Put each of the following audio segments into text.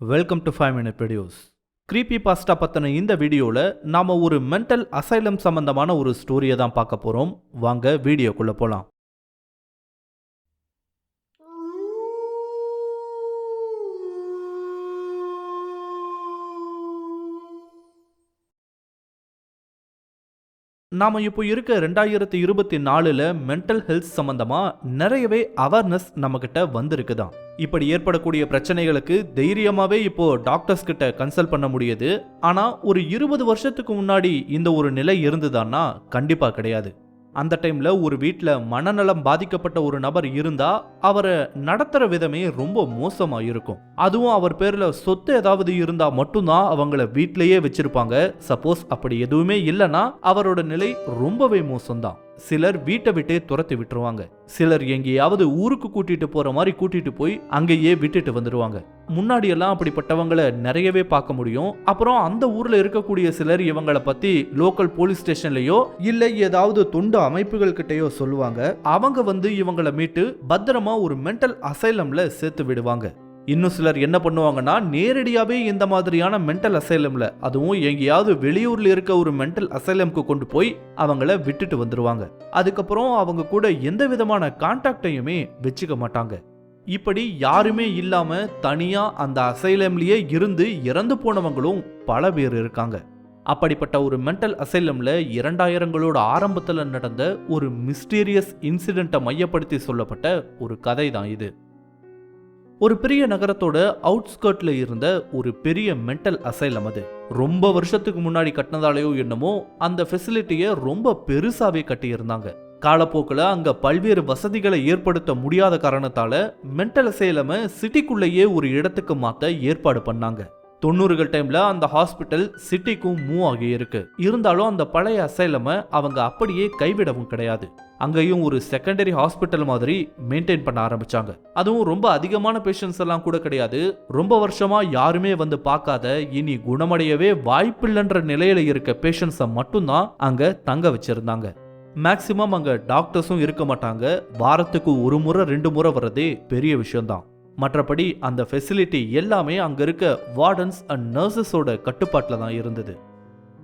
Welcome to five minute videos creepy pasta பற்றின இந்த வீடியோவில் நாம் ஒரு மென்டல் அசைலம் சம்பந்தமான ஒரு ஸ்டோரியை தான் பார்க்க போகிறோம் வாங்க வீடியோக்குள்ளே போகலாம் நாம் இப்போ இருக்க ரெண்டாயிரத்தி இருபத்தி நாலில் மென்டல் ஹெல்த் சம்மந்தமாக நிறையவே அவேர்னஸ் நம்மக்கிட்ட வந்திருக்குதான் இப்படி ஏற்படக்கூடிய பிரச்சனைகளுக்கு தைரியமாகவே இப்போ டாக்டர்ஸ் கிட்ட கன்சல்ட் பண்ண முடியுது. ஆனால் ஒரு இருபது வருஷத்துக்கு முன்னாடி இந்த ஒரு நிலை இருந்துதான்னா கண்டிப்பாக கிடையாது. அந்த டைமில் ஒரு வீட்டில் மனநலம் பாதிக்கப்பட்ட ஒரு நபர் இருந்தால் அவரை நடத்துகிற விதமே ரொம்ப மோசமாக இருக்கும் அதுவும் அவர் பேரில் சொத்து ஏதாவது இருந்தால் மட்டும்தான் அவங்கள வீட்டிலேயே வச்சுருப்பாங்க. சப்போஸ் அப்படி எதுவுமே இல்லைன்னா அவரோட நிலை ரொம்பவே மோசம்தான். சிலர் வீட்டை விட்டே துரத்தி விட்டுருவாங்க. சிலர் எங்கேயாவது ஊருக்கு கூட்டிட்டு போற மாதிரி கூட்டிட்டு போய் அங்கேயே விட்டுட்டு வந்துடுவாங்க முன்னாடி எல்லாம் அப்படிப்பட்டவங்களை நிறையவே பார்க்க முடியும். அப்புறம் அந்த ஊர்ல இருக்கக்கூடிய சிலர் இவங்களை பத்தி லோக்கல் போலீஸ் ஸ்டேஷன்லயோ இல்ல ஏதாவது தொண்டு அமைப்புகள் கிட்டயோ சொல்லுவாங்க. அவங்க வந்து இவங்களை மீட்டு பத்திரமா ஒரு மென்டல் அசைலம்ல சேர்த்து விடுவாங்க. இன்னும் சிலர் என்ன பண்ணுவாங்கன்னா நேரடியாகவே இந்த மாதிரியான மென்டல் அசைலம்ல அதுவும் எங்கேயாவது வெளியூர்ல இருக்க ஒரு மென்டல் அசைலம்க்கு கொண்டு போய் அவங்கள விட்டுட்டு வந்துருவாங்க. அதுக்கப்புறம் அவங்க கூட எந்த விதமான கான்டாக்டையுமே வச்சுக்க மாட்டாங்க. இப்படி யாருமே இல்லாம தனியா அந்த அசைலம்லயே இருந்து இறந்து போனவங்களும் பல பேர் இருக்காங்க. அப்படிப்பட்ட ஒரு மென்டல் அசைலம்ல இரண்டாயிரங்களோட ஆரம்பத்தில் நடந்த ஒரு மிஸ்டீரியஸ் இன்சிடென்ட்டை மையப்படுத்தி சொல்லப்பட்ட ஒரு கதை தான் இது. ஒரு பெரிய நகரத்தோட அவுட்ஸ்கர்ட்ல இருந்த ஒரு பெரிய மென்டல் அசைலம் அது. ரொம்ப வருஷத்துக்கு முன்னாடி கட்டினதாலேயோ என்னமோ அந்த ஃபெசிலிட்டியை ரொம்ப பெருசாவே கட்டியிருந்தாங்க. காலப்போக்கில் அங்கே பல்வேறு வசதிகளை ஏற்படுத்த முடியாத காரணத்தால மென்டல் அசைலமை சிட்டிக்குள்ளேயே ஒரு இடத்துக்கு மாற்ற ஏற்பாடு பண்ணாங்க. தொண்ணூறுகள் டைம்ல அந்த ஹாஸ்பிட்டல் சிட்டிக்கும் மூவ் ஆகி இருக்கு. இருந்தாலும் அந்த பழைய அசைலமை அவங்க அப்படியே கைவிடவும் கிடையாது. அங்கேயும் ஒரு செகண்டரி ஹாஸ்பிட்டல் மாதிரி மெயின்டைன் பண்ண ஆரம்பிச்சாங்க. அதுவும் ரொம்ப அதிகமான பேஷண்ட்ஸ் எல்லாம் கூட கிடையாது. ரொம்ப வருஷமா யாருமே வந்து பார்க்காத இனி குணமடையவே வாய்ப்பில்லைன்ற நிலையில இருக்க பேஷண்ட்ஸை மட்டும்தான் அங்க தங்க வச்சிருந்தாங்க. மேக்சிமம் அங்க டாக்டர்ஸும் இருக்க மாட்டாங்க. வாரத்துக்கு ஒரு முறை ரெண்டு முறை வர்றதே பெரிய விஷயம்தான். மற்றபடி அந்த ஃபெசிலிட்டி எல்லாமே அங்கே இருக்க வார்டன்ஸ் அண்ட் நர்சஸோட கட்டுப்பாட்டில் தான் இருந்தது.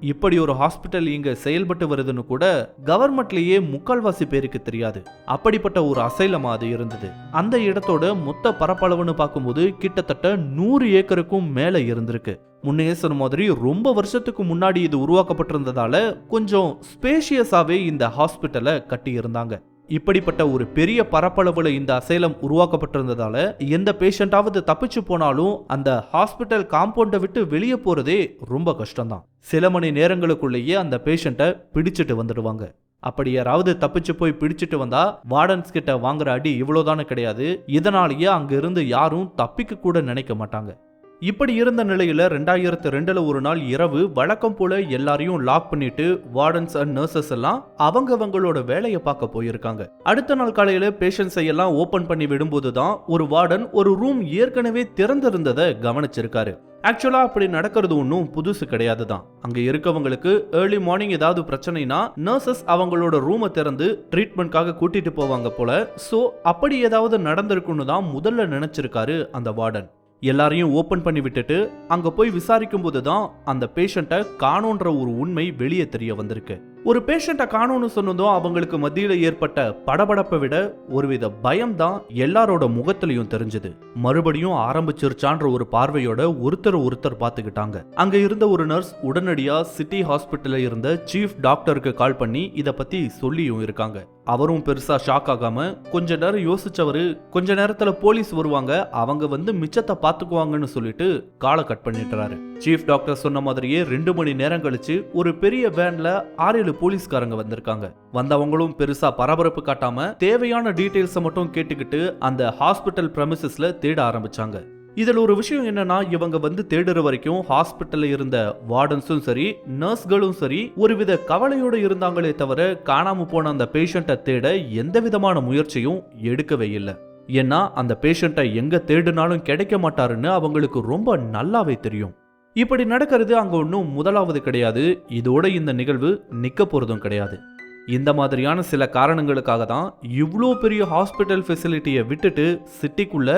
இப்படி ஒரு ஹாஸ்பிட்டல் இங்க செயல்பட்டு வருதுன்னு கூட கவர்மெண்ட்லயே முக்கால்வாசி பேருக்கு தெரியாது. அப்படிப்பட்ட ஒரு அசைலமா அது இருந்தது. அந்த இடத்தோட மொத்த பரப்பளவுன்னு பார்க்கும்போது கிட்டத்தட்ட நூறு ஏக்கருக்கும் மேல இருந்திருக்கு. முன்னையே சொன்ன மாதிரி ரொம்ப வருஷத்துக்கு முன்னாடி இது உருவாக்கப்பட்டிருந்ததால கொஞ்சம் ஸ்பேஷியஸாவே இந்த ஹாஸ்பிட்டலை கட்டியிருந்தாங்க. இப்படிப்பட்ட ஒரு பெரிய பரப்பளவில் இந்த அசைலம் உருவாக்கப்பட்டிருந்ததால எந்த பேஷண்டாவது தப்பிச்சு போனாலும் அந்த ஹாஸ்பிட்டல் காம்பவுண்டை விட்டு வெளியே போறதே ரொம்ப கஷ்டம்தான். சில மணி நேரங்களுக்குள்ளேயே அந்த பேஷண்ட்டை பிடிச்சிட்டு வந்துடுவாங்க. அப்படி யாராவது தப்பிச்சு போய் பிடிச்சிட்டு வந்தா வார்டன்ஸ் கிட்ட வாங்குற அடி இவ்வளோதானே கிடையாது. இதனாலேயே அங்கிருந்து யாரும் தப்பிக்க கூட நினைக்க மாட்டாங்க. இப்படி இருந்த நிலையில் ரெண்டாயிரத்து ரெண்டில் ஒரு நாள் இரவு வழக்கம் போல எல்லாரையும் லாக் பண்ணிட்டு வார்டன்ஸ் அண்ட் நர்சஸ் எல்லாம் அவங்க அவங்களோட வேலையை பார்க்க போயிருக்காங்க. அடுத்த நாள் காலையில் பேஷண்ட்ஸை எல்லாம் ஓப்பன் பண்ணி விடும்போது தான் ஒரு வார்டன் ஒரு ரூம் ஏற்கனவே திறந்திருந்ததை கவனிச்சிருக்காரு. ஆக்சுவலா அப்படி நடக்கிறது ஒன்றும் புதுசு கிடையாது தான். அங்க இருக்கவங்களுக்கு ஏர்லி மார்னிங் ஏதாவது பிரச்சனைனா நர்சஸ் அவங்களோட ரூமை திறந்து ட்ரீட்மெண்ட்காக கூட்டிட்டு போவாங்க போல. சோ அப்படி ஏதாவது நடந்திருக்குன்னு தான் முதல்ல நினைச்சிருக்காரு அந்த வார்டன் எல்லாரையும் ஓப்பன் பண்ணி விட்டுட்டு அங்க போய் விசாரிக்கும் போது தான் அந்த பேஷண்ட்டை காணோன்ற ஒரு உண்மை வெளியே தெரிய வந்திருக்கு. ஒரு பேஷண்ட்டை காணோன்னு சொன்னதும் அவங்களுக்கு மத்தியில் ஏற்பட்ட படபடப்பை விட ஒருவித பயம் தான் எல்லாரோட முகத்திலையும் தெரிஞ்சது. மறுபடியும் ஆரம்பிச்சிருச்சான்ற ஒரு பார்வையோட ஒருத்தர் ஒருத்தர் பார்த்துக்கிட்டாங்க. அங்க இருந்த ஒரு நர்ஸ் உடனடியா சிட்டி ஹாஸ்பிட்டல்ல இருந்த சீஃப் டாக்டருக்கு கால் பண்ணி இத பத்தி சொல்லியும் இருக்காங்க. அவரும் பெருசா ஷாக் ஆகாம கொஞ்ச நேரம் யோசிச்சவரு கொஞ்ச நேரத்துல போலீஸ் வருவாங்க அவங்க வந்து மிச்சத்தை பாத்துக்குவாங்கன்னு சொல்லிட்டு காலை கட் பண்ணிட்டுறாரு. சீஃப் டாக்டர் சொன்ன மாதிரியே ரெண்டு மணி நேரம் கழிச்சு ஒரு பெரிய வேன்ல ஆறு ஏழு போலீஸ்காரங்க வந்திருக்காங்க. வந்தவங்களும் பெருசா பரபரப்பு காட்டாம தேவையான டீட்டெயில்ஸை மட்டும் கேட்டுக்கிட்டு அந்த ஹாஸ்பிட்டல் பிரமிசஸ்ல தேட ஆரம்பிச்சாங்க. இதுல ஒரு விஷயம் என்னன்னா இவங்க வந்து தேடுற வரைக்கும் ஹாஸ்பிட்டலில் இருந்த வார்டன்ஸும் சரி நர்ஸ்களும் சரி ஒருவித கவலையோட இருந்தாங்களே தவிர காணாம போன அந்த பேஷண்ட்டை தேட எந்த விதமான முயற்சியும் எடுக்கவே இல்லை. ஏன்னா அந்த பேஷண்ட்டை எங்க தேடினாலும் கிடைக்க மாட்டாருன்னு அவங்களுக்கு ரொம்ப நல்லாவே தெரியும். இப்படி நடக்கிறது அங்க ஒன்றும் முதலாவது கிடையாது. இதோட இந்த நிகழ்வு நிற்க போறதும் கிடையாது. இந்த மாதிரியான சில காரணங்களுக்காக தான் இவ்வளோ பெரிய ஹாஸ்பிட்டல் ஃபெசிலிட்டியை விட்டுட்டு சிட்டிக்குள்ள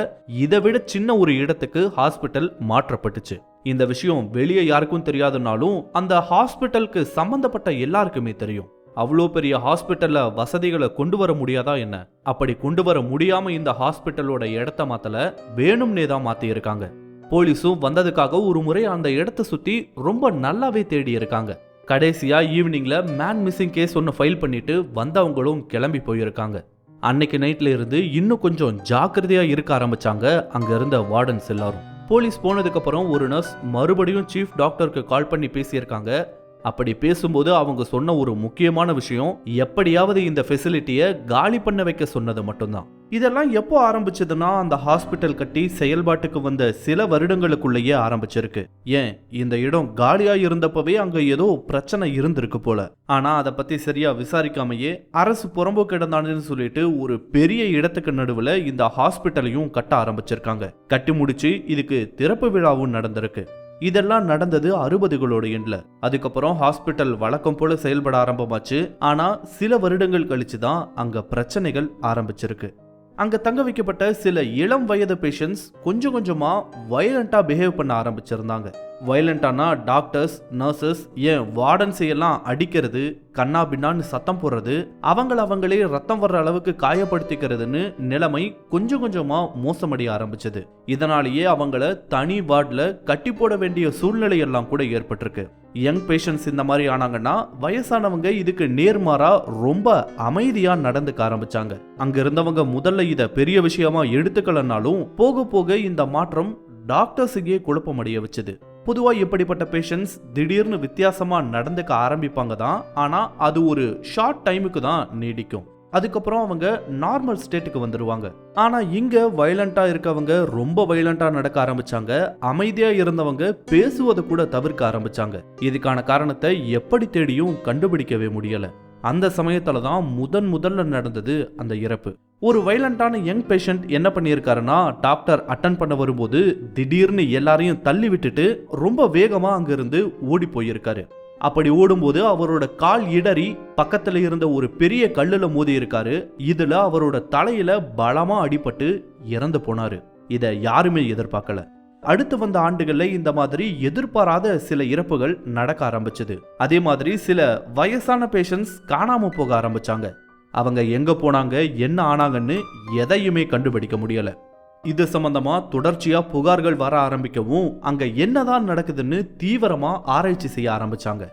இதை விட சின்ன ஒரு இடத்துக்கு ஹாஸ்பிட்டல் மாற்றப்பட்டுச்சு. இந்த விஷயம் வெளியே யாருக்கும் தெரியாதுனாலும் அந்த ஹாஸ்பிட்டலுக்கு சம்பந்தப்பட்ட எல்லாருக்குமே தெரியும். அவ்வளோ பெரிய ஹாஸ்பிட்டல்ல வசதிகளை கொண்டு வர முடியாதா என்ன? அப்படி கொண்டு வர முடியாம இந்த ஹாஸ்பிட்டலோட இடத்த மாத்தல வேணும்னே தான் மாத்தி இருக்காங்க போலீஸும் வந்ததுக்காக ஒரு முறை அந்த இடத்த சுத்தி ரொம்ப நல்லாவே தேடி இருக்காங்க. கடைசியா ஈவினிங்ல மேன் மிஸ்ஸிங் கேஸ் ஒன்று ஃபைல் பண்ணிட்டு வந்தவங்களும் கிளம்பி போயிருக்காங்க. அன்னைக்கு நைட்ல இருந்து இன்னும் கொஞ்சம் ஜாக்கிரதையா இருக்க ஆரம்பிச்சாங்க அங்க இருந்த வார்டன்ஸ் எல்லாரும் போலீஸ் போனதுக்கு அப்புறம் ஒரு நர்ஸ் மறுபடியும் சீஃப் டாக்டருக்கு கால் பண்ணி பேசியிருக்காங்க. அப்படி பேசும்போது அவங்க சொன்ன ஒரு முக்கியமான விஷயம் எப்படியாவது இந்த ஃபெசிலிட்டியை காலி பண்ண வைக்க சொன்னது மட்டும்தான். இதெல்லாம் எப்போ ஆரம்பிச்சதுன்னா அந்த ஹாஸ்பிட்டல் கட்டி செயல்பாட்டுக்கு வந்த சில வருடங்களுக்குள்ளேயே ஆரம்பிச்சிருக்கு. ஏன்? இந்த இடம் காலியா இருந்தப்பவே அங்க ஏதோ பிரச்சனை இருந்திருக்கு போல. ஆனா அதை பத்தி சரியா விசாரிக்காமையே அரசு புறம்போக்கு கிடந்தான்னு சொல்லிட்டு ஒரு பெரிய இடத்துக்கு நடுவுல இந்த ஹாஸ்பிட்டலையும் கட்ட ஆரம்பிச்சிருக்காங்க. கட்டி முடிச்சு இதுக்கு திறப்பு விழாவும் நடந்திருக்கு. இதெல்லாம் நடந்தது அறுபதுகளோட எண்ட்ல. அதுக்கப்புறம் ஹாஸ்பிட்டல் வழக்கம் போல செயல்பட ஆரம்பமாச்சு. ஆனா சில வருடங்கள் கழிச்சு தான் அங்க பிரச்சனைகள் ஆரம்பிச்சிருக்கு. அங்கே தங்க வைக்கப்பட்ட சில இளம் வயது பேஷண்ட்ஸ் கொஞ்சம் கொஞ்சமாக வயலண்ட்டாக பிஹேவ் பண்ண ஆரம்பிச்சிருந்தாங்க. வயலண்டானா டாக்டர்ஸ் நர்சஸ் ஏன் வார்டன்ஸை எல்லாம் அடிக்கிறது கண்ணா பின்னான்னு சத்தம் போடுறது அவங்கள அவங்களே ரத்தம் வர்ற அளவுக்கு காயப்படுத்திக்கிறதுன்னு நிலைமை கொஞ்சம் கொஞ்சமாக மோசமடைய ஆரம்பிச்சது. இதனாலேயே அவங்கள தனி வார்டில் கட்டி போட வேண்டிய சூழ்நிலை எல்லாம் கூட ஏற்பட்டிருக்கு. யங் பேஷண்ட்ஸ் இந்த மாதிரி ஆனாங்கன்னா வயசானவங்க இதுக்கு நேர்மாறா ரொம்ப அமைதியா நடந்துக்க ஆரம்பிச்சாங்க. அங்க இருந்தவங்க முதல்ல இத பெரிய விஷயமா எடுத்துக்கலனாலும் போக போக இந்த மாற்றம் டாக்டர்ஸுக்கே குழப்பமடைய வச்சது. பொதுவா இப்படிப்பட்ட பேஷண்ட்ஸ் திடீர்னு வித்தியாசமா நடந்துக்க ஆரம்பிப்பாங்க தான் ஆனா அது ஒரு ஷார்ட் டைமுக்கு தான் நீடிக்கும். அதுக்கப்புறம் அவங்க நார்மல் ஸ்டேட்டுக்கு வந்துடுவாங்க ஆனா இங்க வயலண்டா இருக்கவங்க ரொம்ப வயலண்டா நடக்க ஆரம்பிச்சாங்க. அமைதியா இருந்தவங்க பேசுவதை கூட தவிர்க்க ஆரம்பிச்சாங்க. இதுக்கான காரணத்தை எப்படி தேடியும் கண்டுபிடிக்கவே முடியல. அந்த சமயத்துல தான் முதன் முதல்ல நடந்தது அந்த இறப்பு. ஒரு வைலண்டான யங் பேஷண்ட் என்ன பண்ணியிருக்காருன்னா டாக்டர் அட்டன் பண்ண வரும்போது திடீர்னு எல்லாரையும் தள்ளி விட்டுட்டு ரொம்ப வேகமா அங்கிருந்து ஓடி போயிருக்காரு. அப்படி ஓடும்போது அவரோட கால் இடறி பக்கத்துல இருந்த ஒரு பெரிய கல்லுல மோதி இருக்காரு இதுல அவரோட தலையில பலமா அடிபட்டு இறந்து போனாரு. இதை யாருமே எதிர்பார்க்கல. அடுத்து வந்த ஆண்டுகள்ல இந்த மாதிரி எதிர்பாராத சில இறப்புகள் நடக்க ஆரம்பிச்சது. அதே மாதிரி சில வயசான பேஷண்ட்ஸ் காணாம போக ஆரம்பிச்சாங்க. அவங்க எங்க போனாங்க என்ன ஆனாங்கன்னு எதையுமே கண்டுபிடிக்க முடியலை. இது சம்பந்தமா தொடர்ச்சியா புகார்கள் வர ஆரம்பிக்கவும் அங்க என்னதான் நடக்குதுன்னு தீவிரமா ஆராய்ச்சி செய்ய ஆரம்பிச்சாங்க.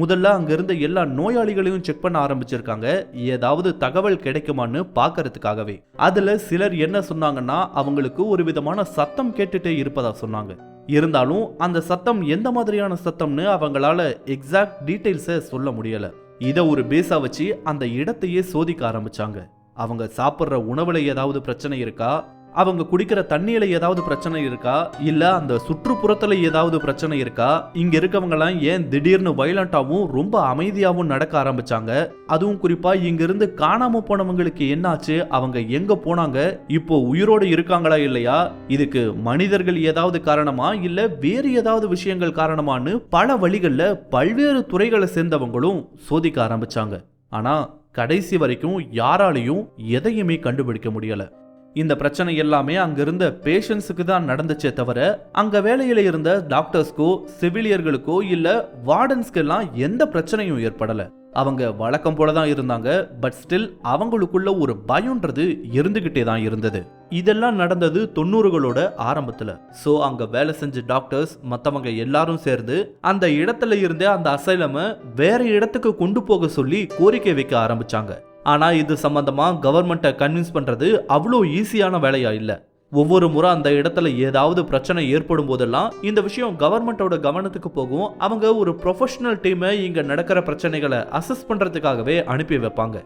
முதல்ல அங்க இருந்த எல்லா நோயாளிகளையும் செக் பண்ண ஆரம்பிச்சிருக்காங்க. ஏதாவது தகவல் கிடைக்குமான்னு பார்க்கறதுக்காகவே அதுல சிலர் என்ன சொன்னாங்கன்னா அவங்களுக்கு ஒரு விதமான சத்தம் கேட்டுட்டே இருப்பதா சொன்னாங்க. இருந்தாலும் அந்த சத்தம் எந்த மாதிரியான சத்தம்னு அவங்களால எக்ஸாக்ட் டீட்டெயில்ஸை சொல்ல முடியல. இதை ஒரு பேஸா வச்சு அந்த இடத்தையே சோதிக்க ஆரம்பிச்சாங்க. அவங்க சாப்பிட்ற உணவுல ஏதாவது பிரச்சனை இருக்கா? அவங்க குடிக்கிற தண்ணியில ஏதாவது பிரச்சனை இருக்கா? இல்ல அந்த சுற்றுப்புறத்துல ஏதாவது பிரச்சனை இருக்கா? இங்க இருக்கவங்கலாம் ஏன் திடீர்னு வயலண்டாவும் ரொம்ப அமைதியாவும் நடக்க ஆரம்பிச்சாங்க? அதுவும் குறிப்பா இங்க இருந்து காணாம போனவங்களுக்கு என்னாச்சு? அவங்க எங்க போனாங்க? இப்போ உயிரோடு இருக்காங்களா இல்லையா? இதுக்கு மனிதர்கள் ஏதாவது காரணமா? இல்ல வேறு ஏதாவது விஷயங்கள் காரணமான்னு பல வழிகள்ல பல்வேறு துறைகளை சேர்ந்தவங்களும் சோதிக்க ஆரம்பிச்சாங்க. ஆனா கடைசி வரைக்கும் யாராலையும் எதையுமே கண்டுபிடிக்க முடியலை. இந்த பிரச்சனை எல்லாமே அங்கிருந்த பேஷண்ட்ஸுக்கு தான் நடந்துச்சே தவிர அங்க வேலையில இருந்த டாக்டர்ஸ்க்கோ செவிலியர்களுக்கோ இல்ல வார்டன்ஸ்க்கெல்லாம் எந்த பிரச்சனையும் ஏற்படல. அவங்க வழக்கம் போல தான் இருந்தாங்க பட் ஸ்டில் அவங்களுக்குள்ள ஒரு பயம்ன்றது இருந்துகிட்டே தான் இருந்தது. இதெல்லாம் நடந்தது தொண்ணூறுகளோட ஆரம்பத்துல. சோ அங்க வேலை செஞ்ச டாக்டர்ஸ் மத்தவங்க எல்லாரும் சேர்ந்து அந்த இடத்துல இருந்தே அந்த அசைலம வேற இடத்துக்கு கொண்டு போக சொல்லி கோரிக்கை வைக்க ஆரம்பிச்சாங்க. ஆனால் இது சம்மந்தமாக கவர்மெண்ட்டை கன்வின்ஸ் பண்ணுறது அவ்வளோ ஈஸியான வேலையா இல்லை. ஒவ்வொரு முறை அந்த இடத்துல ஏதாவது பிரச்சனை ஏற்படும் போதெல்லாம் இந்த விஷயம் கவர்மெண்ட்டோட கவனத்துக்கு போகும். அவங்க ஒரு ப்ரொஃபஷனல் டீமை இங்கே நடக்கிற பிரச்சனைகளை அசஸ் பண்ணுறதுக்காகவே அனுப்பி வைப்பாங்க.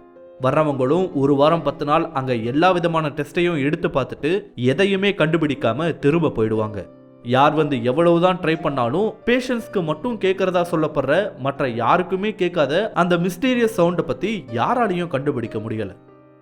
வர்றவங்களும் ஒரு வாரம் பத்து நாள் அங்கே எல்லா விதமான டெஸ்ட்டையும் எடுத்து பார்த்துட்டு எதையுமே கண்டுபிடிக்காம திரும்ப போயிடுவாங்க. யார் வந்து எவ்வளவுதான் ட்ரை பண்ணாலும் பேஷண்ட்ஸ்க்கு மட்டும் கேட்கறதா சொல்லப்படுற மற்ற யாருக்குமே கேட்காத அந்த மிஸ்டீரியஸ் சவுண்டை பத்தி யாராலையும் கண்டுபிடிக்க முடியல.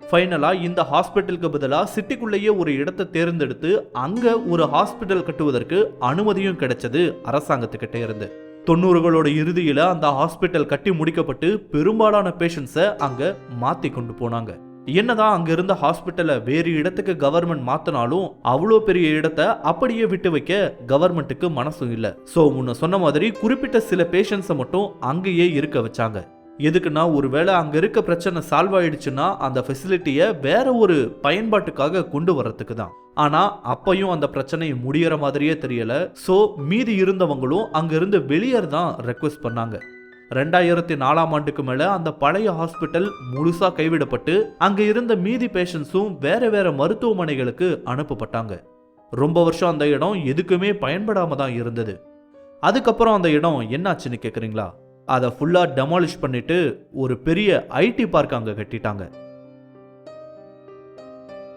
ஃபைனலா இந்த ஹாஸ்பிட்டலுக்கு பதிலாக சிட்டிக்குள்ளேயே ஒரு இடத்தை தேர்ந்தெடுத்து அங்க ஒரு ஹாஸ்பிட்டல் கட்டுவதற்கு அனுமதியும் கிடைச்சது அரசாங்கத்துக்கிட்டே இருந்து. தொண்ணூறுகளோட இறுதியில் அந்த ஹாஸ்பிட்டல் கட்டி முடிக்கப்பட்டு பெரும்பாலான பேஷண்ட்ஸை அங்கே மாற்றி கொண்டு போனாங்க. என்னதான் அங்க இருந்த ஹாஸ்பிட்டலை வேறு இடத்துக்கு கவர்மெண்ட் மாத்தினாலும் அவ்வளோ பெரிய இடத்தை அப்படியே விட்டு வைக்க கவர்மெண்ட்டுக்கு மனசும் இல்லை. ஸோ முன்ன சொன்ன மாதிரி குறிப்பிட்ட சில பேஷண்ட்ஸை மட்டும் அங்கேயே இருக்க வச்சாங்க. எதுக்குன்னா ஒருவேளை அங்க இருக்க பிரச்சனை சால்வ் ஆயிடுச்சுன்னா அந்த ஃபெசிலிட்டியை வேற ஒரு பயன்பாட்டுக்காக கொண்டு வர்றதுக்கு தான். ஆனா அப்பையும் அந்த பிரச்சனை முடியற மாதிரியே தெரியல. சோ மீதி இருந்தவங்களும் அங்கேருந்து வெளியேற தான் ரெக்வஸ்ட் பண்ணாங்க. ரெண்டாயிரத்தி நாலாம் ஆண்டுக்கு மேல அந்த பழைய ஹாஸ்பிட்டல் முழுசா கைவிடப்பட்டு அங்க இருந்த மீதி பேஷண்ட்ஸும் வேற வேற மருத்துவமனைகளுக்கு அனுப்பப்பட்டாங்க. ரொம்ப வருஷம் அந்த இடம் எதுக்குமே பயன்படாம தான் இருந்தது. அதுக்கப்புறம் அந்த இடம் என்னாச்சுன்னு கேக்குறீங்களா? அதை ஃபுல்லா டெமாலிஷ் பண்ணிட்டு ஒரு பெரிய ஐடி பார்க் அங்க கட்டிட்டாங்க.